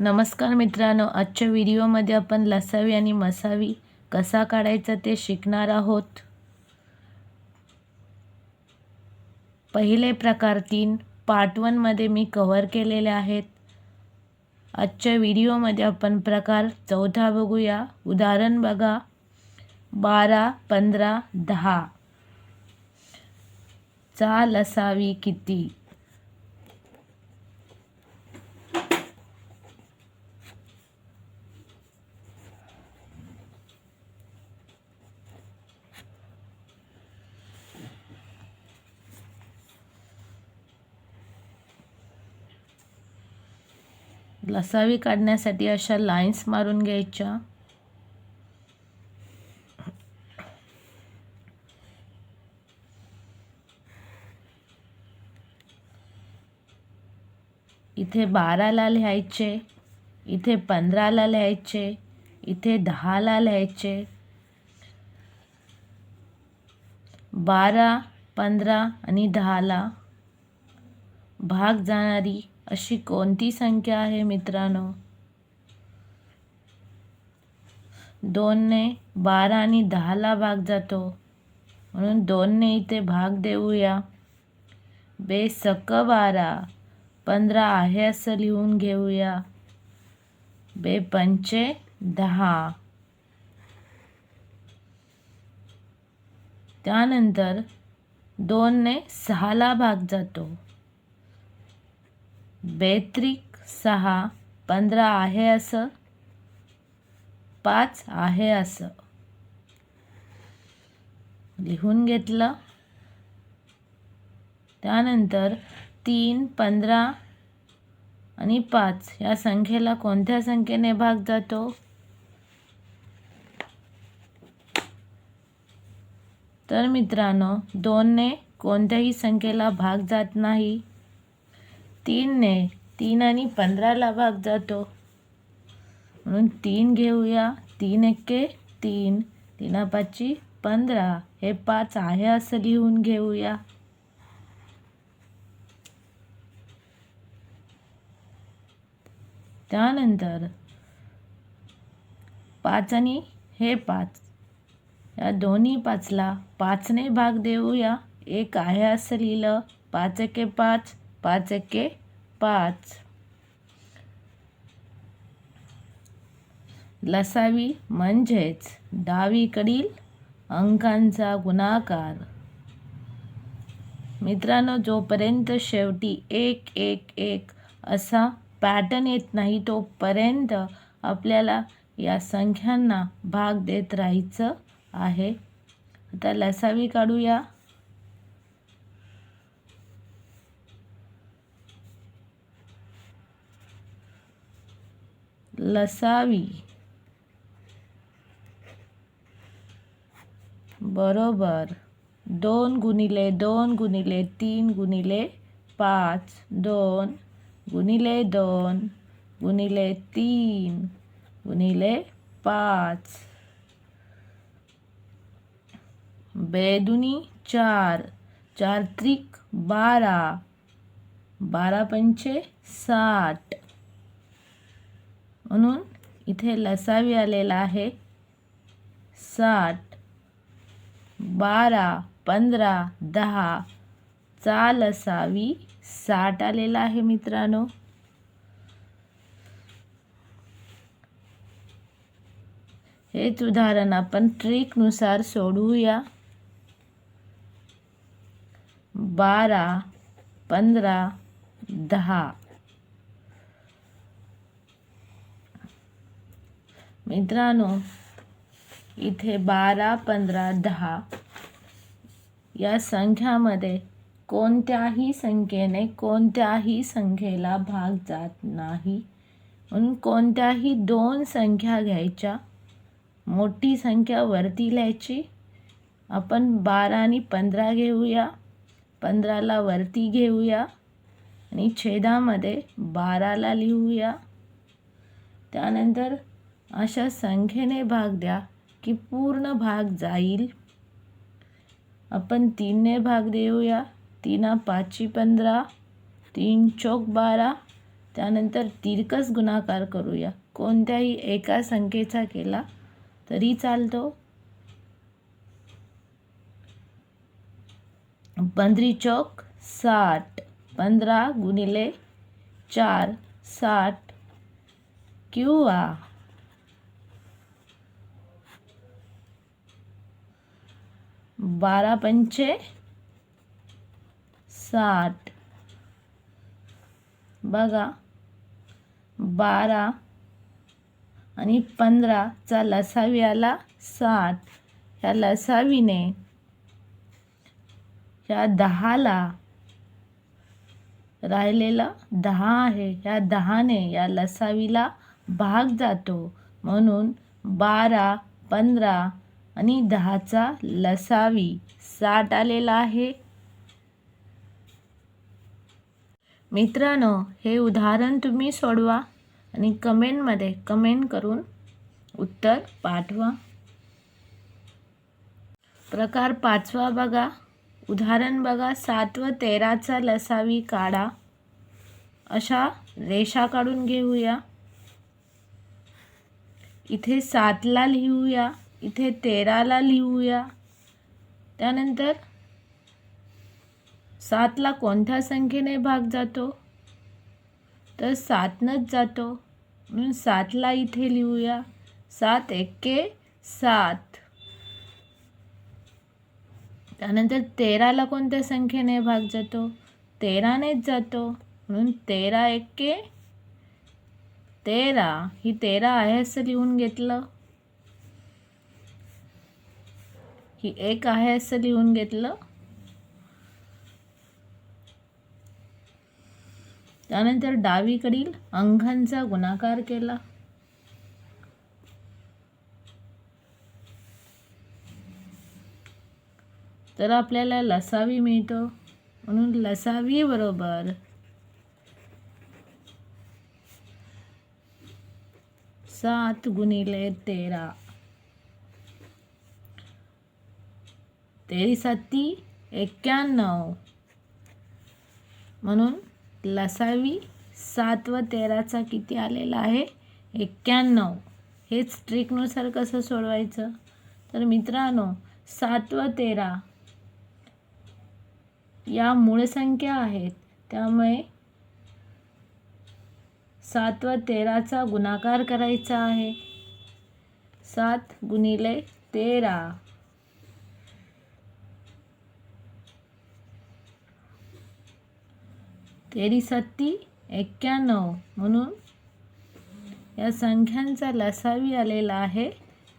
नमस्कार मित्रांनो आजच्या व्हिडिओमध्ये आपण लसावी आणि मसावी कसा काढायचा ते शिकणार आहोत. पहिले प्रकार तीन पार्ट वनमध्ये मी कव्हर केलेले आहेत. आजच्या व्हिडिओमध्ये आपण प्रकार चौथा बघूया. उदाहरण बघा. बारा पंधरा दहा. चा लसावी किती? लसावी काढण्यासाठी अशा लाईन्स मारून घ्यायच्या. इथे बाराला लिहायचे इथे पंधराला लिहायचे इथे दहाला लिहायचे. बारा पंधरा आणि दहाला भाग जाणारी अशी कोणती संख्या आहे मित्रांनो? दोनने बारा आणि दहाला भाग जातो. म्हणून दोनने इथे भाग देऊया. बे सक बारा पंधरा आहे असं लिहून घेऊया. बे पंचे दहा. त्यानंतर दोनने सहाला भाग जातो. बेत्रिक सहा पंधरा आहे असं? पाच आहे असं. लिहून घेतलं. त्यानंतर तीन पंधरा आणि पाच या संख्येला कोणत्या संख्येने भाग जातो? तर मित्रांनो दोनने कोणत्याही संख्येला भाग जात नाही. तीनने तीन आणि पंधराला भाग जातो. म्हणून तीन घेऊया. तीन एक्के तीन. तीना पाचची पंधरा. हे पाच आहे असं लिहून घेऊया. त्यानंतर पाच आणि हे पाच. या दोन्ही पाचला पाचने भाग देऊया. एक आहे असं लिहिलं. पाच एके पाच. पाच एके पाच. लसावी म्हणजेच डावीकडील अंकांचा गुणाकार. मित्रांनो जोपर्यंत शेवटी एक एक एक असा पॅटर्न येत नाही तोपर्यंत आपल्याला या संख्यांना भाग देत राहायचं आहे. आता लसावी काढूया. लसावी. बरोबर. दोन गुणिले दोन गुणिले तीन गुणिले पाच. दोन गुणिले दोन गुणिले तीन गुणिले पाच. बेदुनी चार. चार त्रिक बारा. बारा पंचे साठ. म्हणून इथे लसावी आलेला आहे. साठ बारा पंधरा दहा चा लसावी साठ आलेला आहे मित्रांनो. हेच उदाहरण आपण ट्रिकनुसार सोडवूया बारा पंधरा दहा. मित्रांनो इथे बारा पंधरा दहा या संख्यामध्ये कोणत्याही संख्येने कोणत्याही संख्येला भाग जात नाही. म्हणून कोणत्याही दोन संख्या घ्यायच्या मोठी संख्या वरती लिहायची. आपण बारा आणि पंधरा घेऊया पंधराला वरती घेऊया आणि छेदामध्ये बाराला लिहूया. त्यानंतर अशा संख्येने भाग द्या की पूर्ण भाग जाईल. आपण तीनने भाग देऊया. तीना पाचशे पंधरा तीन चौक बारा त्यानंतर तिरकस गुणाकार करूया. कोणत्याही एका संख्येचा केला तरी चालतो. पंधरी चौक साठ. पंधरा गुणिले चार साठ. किंवा बारा पंचे साठ. बघा बारा आणि पंधराचा लसावी आला साठ. ह्या लसावीने ह्या दहाला राहिलेला दहा आहे. ह्या दहाने या लसावीला भाग जातो. म्हणून बारा पंधरा आणि दहाचा लसावी साठ आलेला आहे. मित्रांनो हे उदाहरण तुम्ही सोडवा आणि कमेंटमध्ये कमेंट करून उत्तर पाठवा. प्रकार पाचवा बघा. उदाहरण बघा. सात व तेराचा लसावी काढा. अशा रेषा काढून घेऊया. इथे सातला लिहूया. इथे तेराला लिहूया. त्यानंतर सातला कोणत्या संख्येने भाग जातो? तर सातनंच जातो. म्हणून सातला इथे लिहूया. सात एक्के सात. त्यानंतर तेराला कोणत्या संख्येने भाग जातो? तेरानेच जातो. म्हणून तेरा एक्के तेरा. ही तेरा आहे असं लिहून घेतलं. ही एक आहे असं लिहून घेतलं. त्यानंतर डावीकडील अंघांचा गुणाकार केला. तर आपल्याला लसावी मिळतो. म्हणून लसावी बरोबर. सात गुणिले तेरा. तेरी सत्ती एक्क्याण्णव. म्हणून लसावी सात व तेराचा किती आलेला आहे? एक्क्याण्णव. हेच ट्रिकनुसार कसं सोडवायचं? तर मित्रांनो सात व तेरा या मूळ संख्या आहेत. त्यामुळे सात व तेराचा गुणाकार करायचा आहे. सात गुणिले तेरा. तेरी एक्क्याण्णव म्हणून या संख्यांचा लसावी आलेला आहे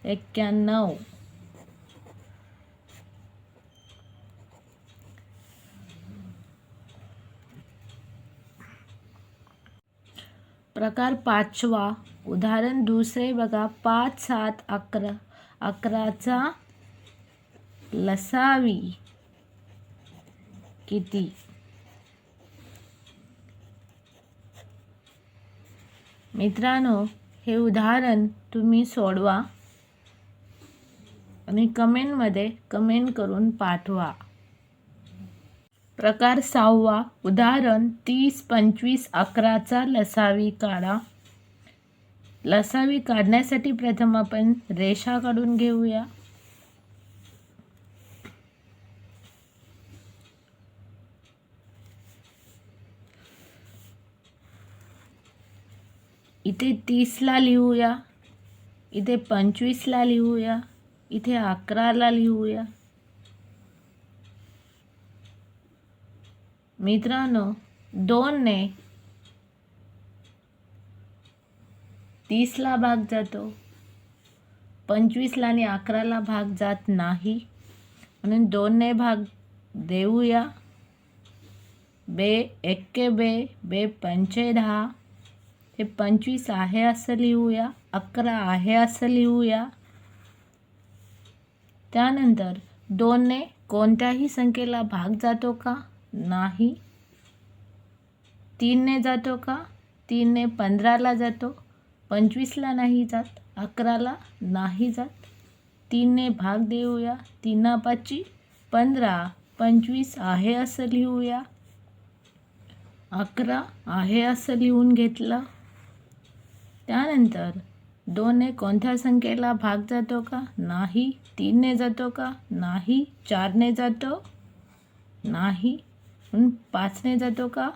एक्क्याण्णव. प्रकार पाचवा. उदाहरण दुसरे बघा. पाच सात अकरा. अकराचा लसावी किती? मित्रांनो हे उदाहरण तुम्ही सोडवा आणि कमेंटमध्ये कमेंट करून पाठवा. प्रकार सहावा उदाहरण तीस पंचवीस अकराचा लसावी काढा. लसावी काढण्यासाठी प्रथम आपण रेषा काढून घेऊया. इथे तीसला लिहूया. इथे पंचवीसला लिहूया. इथे अकराला लिहूया. मित्रांनो दोनने तीसला भाग जातो. पंचवीसला आणि अकराला भाग जात नाही. म्हणून दोनने भाग देऊया. बे एक्के बे बे पंचे दहा. हे पंचवीस आहे असं लिहूया अकरा आहे असं लिहूया. त्यानंतर दोनने कोणत्याही संख्येला भाग जातो का? नाही. तीनने जातो का? तीनने पंधराला जातो. पंचवीसला नाही जात अकराला नाही जात. तीनने भाग देऊया तीना पाचची पंधरा पंचवीस आहे असं लिहूया. अकरा आहे असं लिहून घेतलं. त्यानंतर दोनने कोणत्या संख्येला भाग जातो का? नाही तीनने जातो का? नाही चारने जातो? नाही म्हणून पाचने जातो का?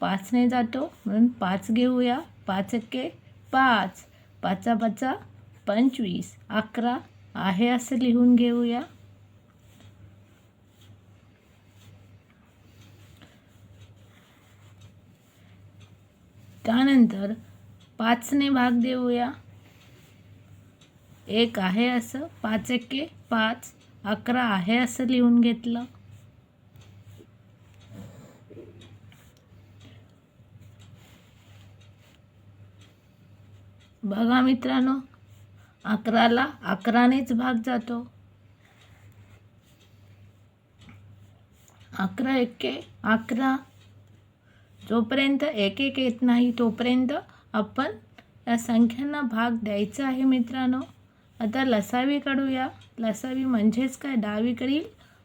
पाचने जातो म्हणून पाच घेऊया. पाच एक्के पाच. पाचा पाचा पंचवीस. अकरा आहे असं लिहून घेऊया. त्यानंतर पाचने भाग देऊया. एक आहे असं पाच एक्के पाच अकरा आहे असं लिहून घेतलं. बघा मित्रांनो अकराला अकरानेच भाग जातो. अकरा एक्के अकरा. जोपर्यंत एक एक येत नाही तोपर्यंत आपण या संख्यांना भाग द्यायचा आहे मित्रांनो. आता लसावी काढूया. लसावी म्हणजेच काय? डावीकडील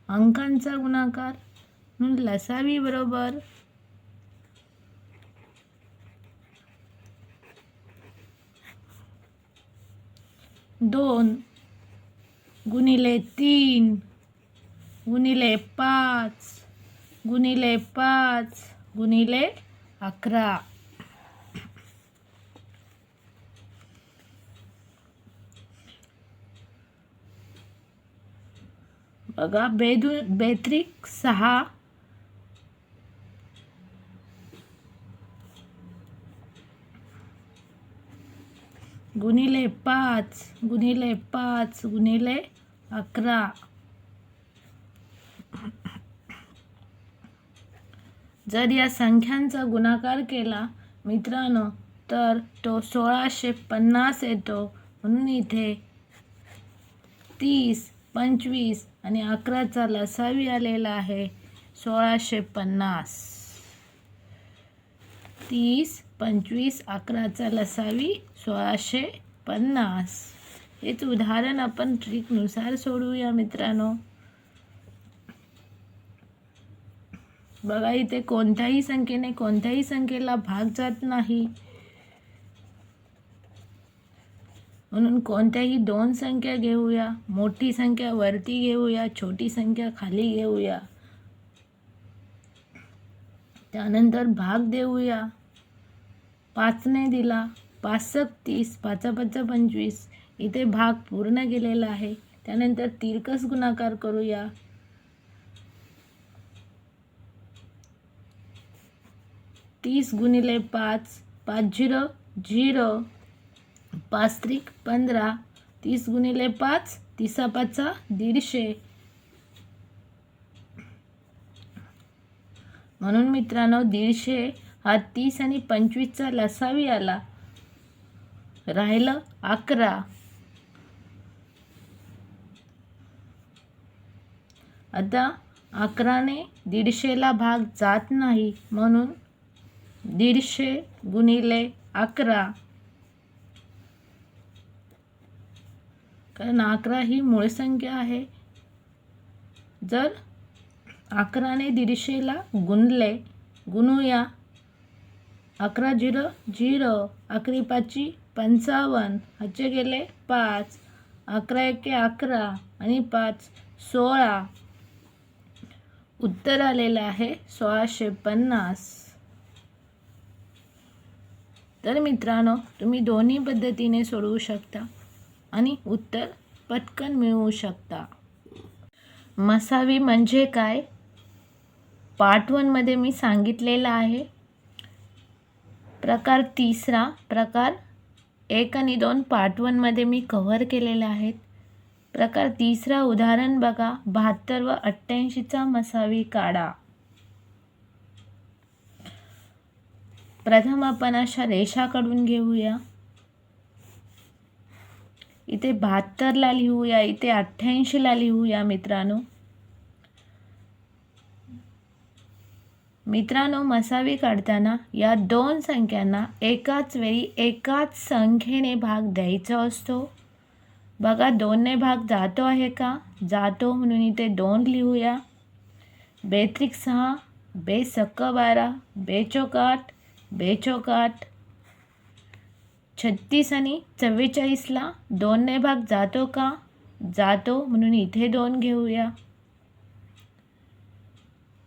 अंकांचा गुणाकार. म्हणून लसावी बरोबर दोन गुणिले तीन गुणिले पाच गुणिले पाच गुणिले अकरा. बघा बेदु बेत्रिक सहा. गुणिले पाच गुणिले पाच गुणिले अकरा. जर या संख्यांचा गुणाकार केला मित्रांनो तर तो सोळाशे पन्नास येतो. म्हणून इथे तीस पंचवीस आणि अकराचा लसावी आलेला आहे सोळाशे पन्नास. तीस पंचवीस अकराचा लसावी सोळाशे पन्नास. हेच उदाहरण आपण ट्रिकनुसार सोडवूया मित्रांनो. बघा इथे कोणत्याही संख्येने कोणत्याही संख्येला भाग जात नाही. म्हणून कोणत्याही दोन संख्या घेऊया मोठी संख्या वरती घेऊया छोटी संख्या खाली घेऊया. त्यानंतर भाग देऊया. पाचने दिला. पाच तीस पाचा पाच पंचवीस. इथे भाग पूर्ण गेलेला आहे. त्यानंतर तिरकस गुणाकार करूया. तीस गुणिले पाच पाच झिरो झिरो. पाच त्रिक पंधरा तीस गुणिले पाच तिसा पाचा दीडशे. म्हणून मित्रांनो दीडशे हा तीस आणि पंचवीसचा लसावी आला. राहिलं अकरा. आता अकराने दीडशेला भाग जात नाही म्हणून दीडशे गुणिले अकरा. कारण अकरा ही मूळ संख्या आहे. जर अकराने दीडशेला गुणले गुणूया. अकरा झिरो झिरो. अकरी पाची पंचावन्न. ह्याचे गेले पाच. अकरा एके अकरा आणि पाच सोळा. उत्तर आलेलं आहे सोळाशे पन्नास. तर मित्रांनो तुम्ही दोन्ही पद्धतीने सोडवू शकता. आणि उत्तर पटकन मिळवू शकता. मसावी म्हणजे काय? पार्ट वनमध्ये मी सांगितलेलं आहे. प्रकार तिसरा प्रकार एक आणि दोन पार्ट वनमध्ये मी कव्हर केलेले आहेत. प्रकार तिसरा उदाहरण बघा बहात्तर व अठ्ठ्याऐंशीचा मसावी काढा. प्रथम आपण अशा रेषा काढून घेऊया. इथे बहात्तरला लिहूया इथे अठ्ठ्याऐंशीला लिहूया मित्रांनो. मित्रांनो मसावी काढताना या दोन संख्यांना एकाच वेळी एकाच संख्येने भाग द्यायचा असतो. बघा दोनने भाग जातो आहे का? जातो म्हणून इथे दोन लिहूया बेत्रिक सहा बे सक्क बारा बे चौक बे छत्तीस आणि चव्वेचाळीसला दोनने भाग जातो का? जातो म्हणून इथे दोन घेऊया.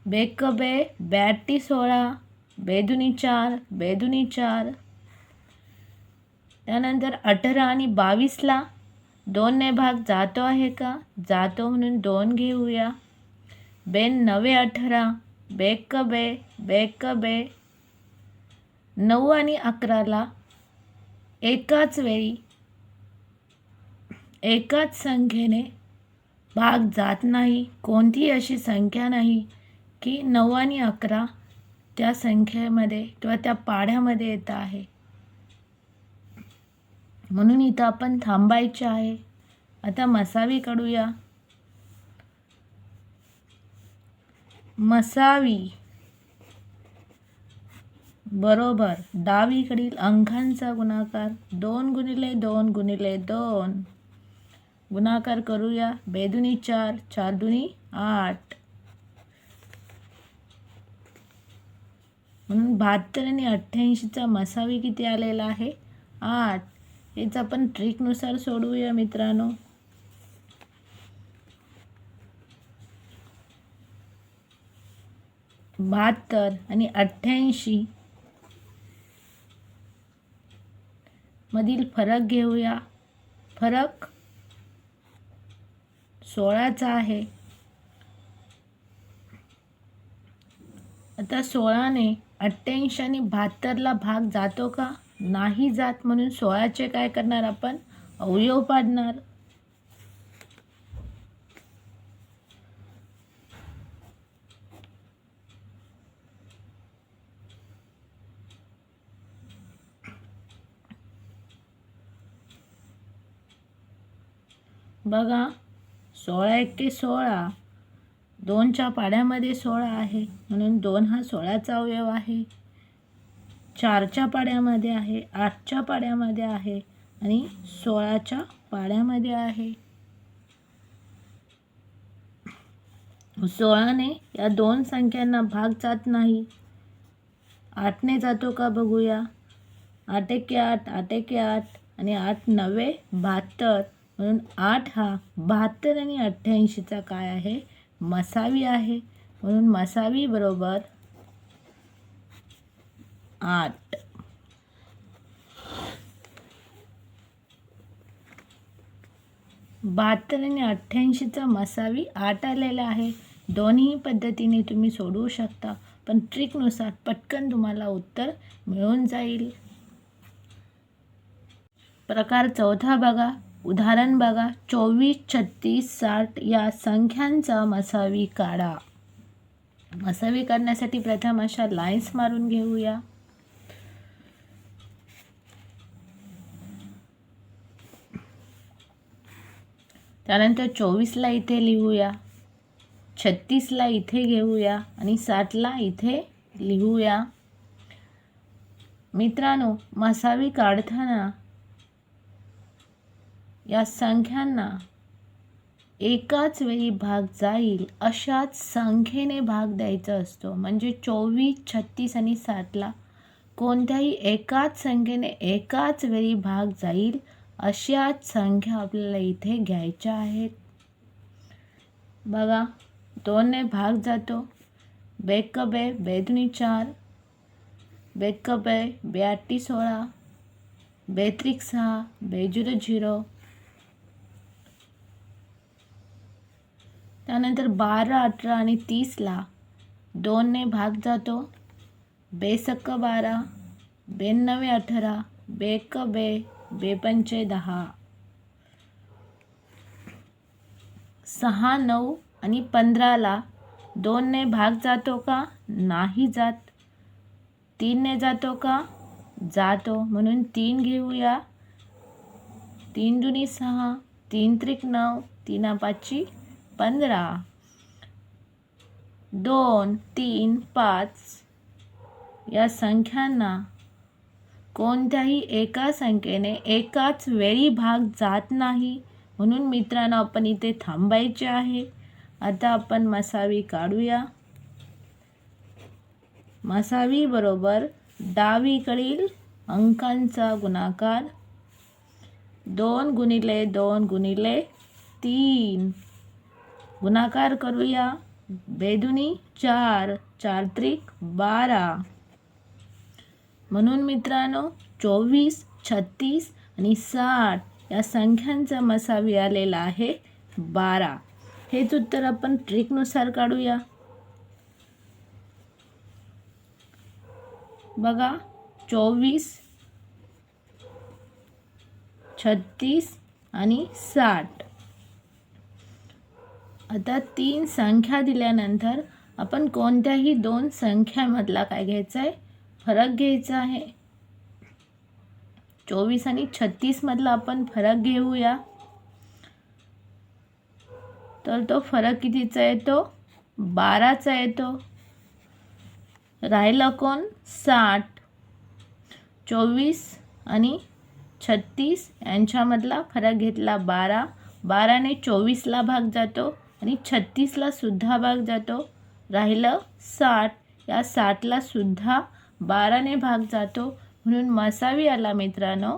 बेक बे ब्याऐंशी सोळा बेदुनी चार बेदुनी चार. त्यानंतर अठरा आणि बावीसला दोनने भाग जातो आहे का? जातो म्हणून दोन घेऊया. बेन नवे अठरा बेक बे बेक बे नऊ आणि अकराला एकाच वेळी एकाच संख्येने भाग जात नाही. कोणतीही अशी संख्या नाही की नऊ आणि अकरा त्या संख्येमध्ये किंवा त्या पाढ्यामध्ये येत आहे. म्हणून इथं आपण थांबायचे आहे. आता मसावी काढूया मसावी. बरोबर. डावीकडील अंकांचा गुणाकार दोन गुणिले दोन गुणिले दोन. गुणाकार करूया. बेदुनी चार चार दुनी आठ. म्हणून बहात्तर आणि अठ्ठ्याऐंशीचा मसावी किती आलेला आहे? आठ. हेच आपण ट्रिकनुसार सोडवूया मित्रांनो. बहात्तर आणि अठ्ठ्याऐंशी मधील फरक घेऊया. फरक सोळाचा आहे. आता सोळाने अठ्ठ्याऐंशी आणि बहात्तरला भाग जातो का? नाही जात म्हणून सोळाचे काय करणार आपण? अवयव पाडणार. बघा सोळा एक्के सोळा. दोनच्या पाड्यामध्ये सोळा आहे. म्हणून दोन हा सोळाचा अवयव आहे. चारच्या पाड्यामध्ये आहे आठच्या पाड्यामध्ये आहे आणि सोळाच्या पाड्यामध्ये आहे. सोळाने या दोन संख्यांना भाग जात नाही. आठने जातो का बघूया. आठ एके आठ आठ एके आठ आणि आठ नव्वे बहात्तर. म्हणून आठ हा बहात्तर आणि अठ्ठ्याऐंशीचा काय आहे? मसावी आहे. म्हणून मसावी बरोबर आठ. बहात्तर आणि अठ्ठ्याऐंशीचा मसावी आठ आलेला आहे. दोन्ही पद्धतीने तुम्ही सोडवू शकता. पण ट्रिकनुसार पटकन तुम्हाला उत्तर मिळून जाईल. प्रकार चौथा बघा. उदाहरण बघा. चोवीस छत्तीस साठ या संख्यांचा मसावी काढा. मसावी काढण्यासाठी प्रथम अशा लाईन्स मारून घेऊया. त्यानंतर चोवीसला इथे लिहूया. छत्तीसला इथे घेऊया आणि साठला इथे लिहूया. मित्रांनो मसावी काढताना या संख्यांना एकाच वेळी भाग जाईल अशाच संख्येने भाग द्यायचा असतो. म्हणजे चोवीस छत्तीस आणि साठला कोणत्याही एकाच संख्येने एकाच वेळी भाग जाईल अशाच संख्या आपल्याला इथे घ्यायच्या आहेत. बघा दोनने भाग जातो. बेकबे बेदुनी चार. बेकबे बे सोळा. बेत्रिक सहा बेजुरो झिरो. त्यानंतर बारा अठरा आणि तीसला दोनने भाग जातो. बेसक्क बारा बेनवे अठरा बेक बे बेपंचे दहा. सहा नऊ आणि पंधराला दोनने भाग जातो का? नाही जात. तीनने जातो का? जातो. म्हणून तीन घेऊया. तीन दुनी सहा तीन त्रिक नऊ तीन पाचची पंधरा दोन तीन पाच या संख्यांना कोणत्याही एका संख्येने एकाच वेळी भाग जात नाही. म्हणून मित्रांनो आपण इथे थांबायचे आहे. आता आपण मसावी काढूया. मसावी बरोबर डावीकडील अंकांचा गुणाकार दोन गुणिले दोन गुणिले तीन. गुणाकार करूया. बेदुनी चार चार त्रिक बारा. म्हणून मित्रांनो चोवीस छत्तीस आणि साठ या संख्यांचा मसावी आलेला आहे बारा. हेच उत्तर आपण ट्रिकनुसार काढूया. बघा चोवीस छत्तीस आणि साठ. आता तीन संख्या दिल्यानंतर आपण कोणत्याही दोन संख्यामधला काय घ्यायचा आहे? फरक घ्यायचा आहे. चोवीस आणि छत्तीसमधला आपण फरक घेऊया. तर तो फरक कितीचा येतो? बाराचा येतो. राहिला कोण? साठ. चोवीस आणि छत्तीस यांच्यामधला फरक घेतला बारा. बाराने चोवीसला भाग जातो. आणि छत्तीसला सुद्धा भाग जातो. राहिलं साठ. या साठला सुद्धा बाराने भाग जातो. म्हणून मसावी आला मित्रांनो.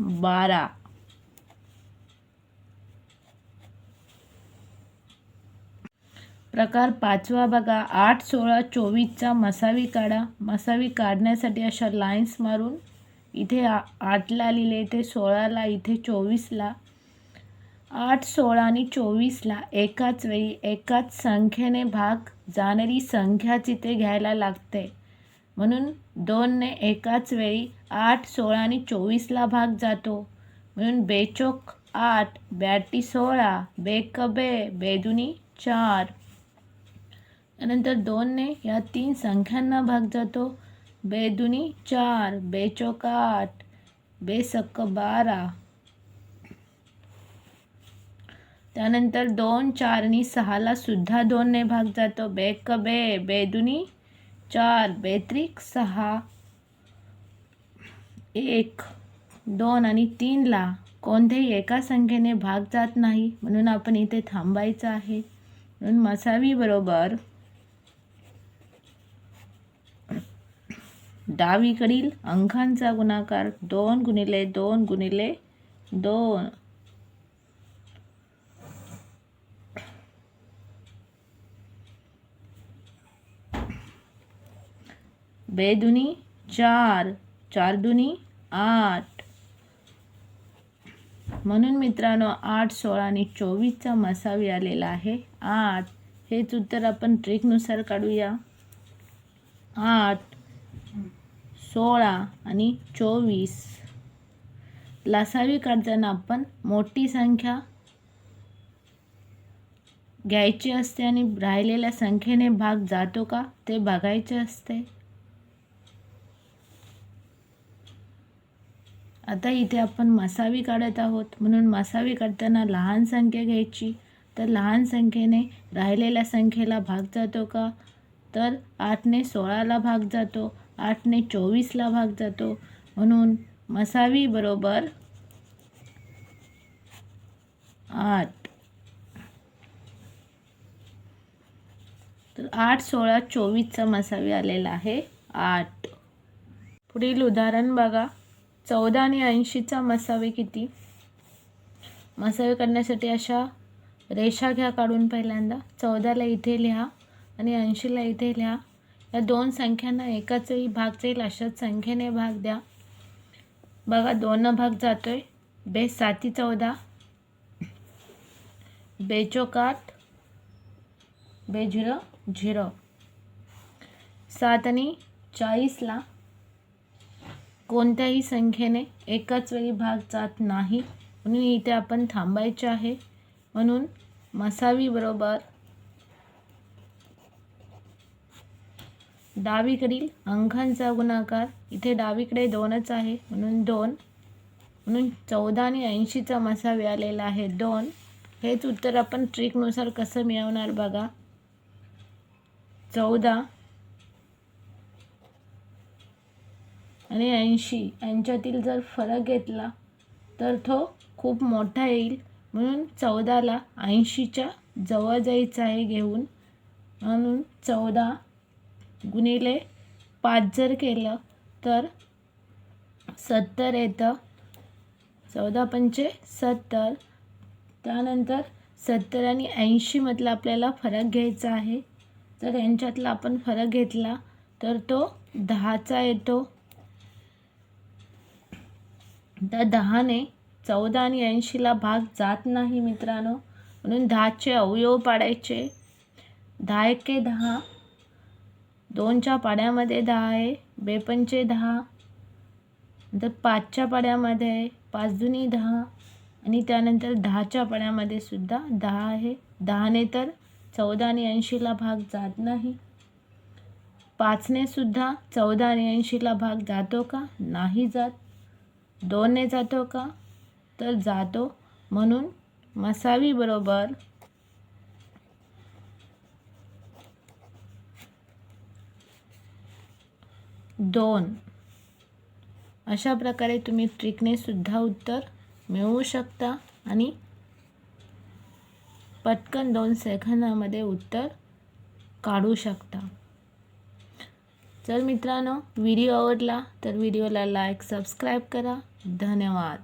बारा. प्रकार पाचवा बघा. आठ सोळा चोवीसचा मसावी काढा. मसावी काढण्यासाठी अशा लाईन्स मारून. इथे आ आठला लिहिले इथे सोळाला इथे चोवीसला. आठ सोळा आणि चोवीसला एकाच वेळी एकाच संख्येने भाग जाणारी संख्या इथे घ्यायला लागते. म्हणून दोनने एकाच वेळी आठ सोळा आणि चोवीसला भाग जातो. म्हणून बेचोक आठ ब्याटी सोळा बेकबे बेदुनी चार. त्यानंतर दोनने या तीन संख्यांना भाग जातो. बेदुनी चार बेचोक आठ बेसक्क बारा त्यानंतर दोन चार आणि सहाला सुद्धा दोनने भाग जातो. बेक बे बेदुनी चार बेत्रिक सहा एक दोन आणि तीनला कोणत्याही एका संख्येने भाग जात नाही. म्हणून आपण इथे थांबायचं आहे. म्हणून मसावी बरोबर डावीकडील अंकांचा गुणाकार दोन गुणिले दोन गुणिले दोन बेदुनी चार. चार दुनी आठ. म्हणून मित्रांनो आठ सोळा आणि चोवीसचा मसावी आलेला आहे. आठ. हेच उत्तर आपण ट्रिकनुसार काढूया. आठ. सोळा आणि चोवीस. लासावी काढताना आपण मोठी संख्या घ्यायची असते आणि राहिलेल्या संख्येने भाग जातो का ते बघायचे असते. आता इथे आपण मसावी काढत आहोत. म्हणून मासावी काढताना लहान संख्या घ्यायची. तर लहान संख्येने राहिलेल्या संख्येला भाग जातो का? तर आठने सोळाला भाग जातो. आठने चोवीसला भाग जातो. म्हणून मसावी बरोबर आठ. तर आठ सोळा चोवीसचा मसावी आलेला आहे आठ. पुढील उदाहरण बघा. चौदा आणि ऐंशीचा मसावे किती? मसावे करण्यासाठी अशा रेषा घ्या काढून पहिल्यांदा. चौदाला इथे लिहा आणि ऐंशीला इथे लिहा. या दोन संख्यांना एकाच वेळी भाग जाईल अशाच संख्येने भाग द्या. बघा दोन भाग जातो आहे बे साती चौदा बेचोक बे झिरो झिरो. सात आणि चाळीसला कोणत्याही संख्येने एकाच वेळी भाग जात नाही. म्हणून इथे आपण थांबायचे आहे. म्हणून मसावी बरोबर डावीकडील अंकांचा गुणाकार इथे डावीकडे दोनच आहे. म्हणून दोन. म्हणून चौदा आणि ऐंशीचा मसावी आलेला आहे. दोन. हेच उत्तर आपण ट्रिकनुसार कसं मिळवणार बघा. चौदा. आणि ऐंशी. यांच्यातील जर फरक घेतला तर तो खूप मोठा येईल. म्हणून चौदाला ऐंशीच्या जवळ जायचं आहे घेऊन. म्हणून चौदा गुणिले पाच जर केलं तर सत्तर येतं. चौदा पंचे सत्तर. त्यानंतर सत्तर आणि ऐंशीमधला आपल्याला फरक घ्यायचा आहे. जर यांच्यातला आपण फरक घेतला तर तो दहाचा येतो. तर दहाने चौदा आणि ऐंशीला भाग जात नाही मित्रांनो. म्हणून दहाचे अवयव पाडायचे. दहा एके दहा. दोनच्या पाड्यामध्ये दहा आहे. बेपंचे दहा. नंतर पाचच्या पाड्यामध्ये आहे. पाच दुनी दहा. आणि त्यानंतर दहाच्या पाड्यामध्ये सुद्धा दहा आहे. दहाने तर चौदा आणि ऐंशीला भाग जात नाही. पाचने सुद्धा चौदा आणि ऐंशीला भाग जातो का? नाही जात. दोनने जातो का? तर जातो म्हणून मसावी बरोबर. दोन. अशा प्रकारे तुम्ही ट्रिकने सुद्धा उत्तर मिळवू शकता आणि पटकन दोन सेकंदामध्ये उत्तर काढू शकता. जर मित्रांनो व्हिडिओ आवडला तर व्हिडिओला लाईक सबस्क्राईब करा. धन्यवाद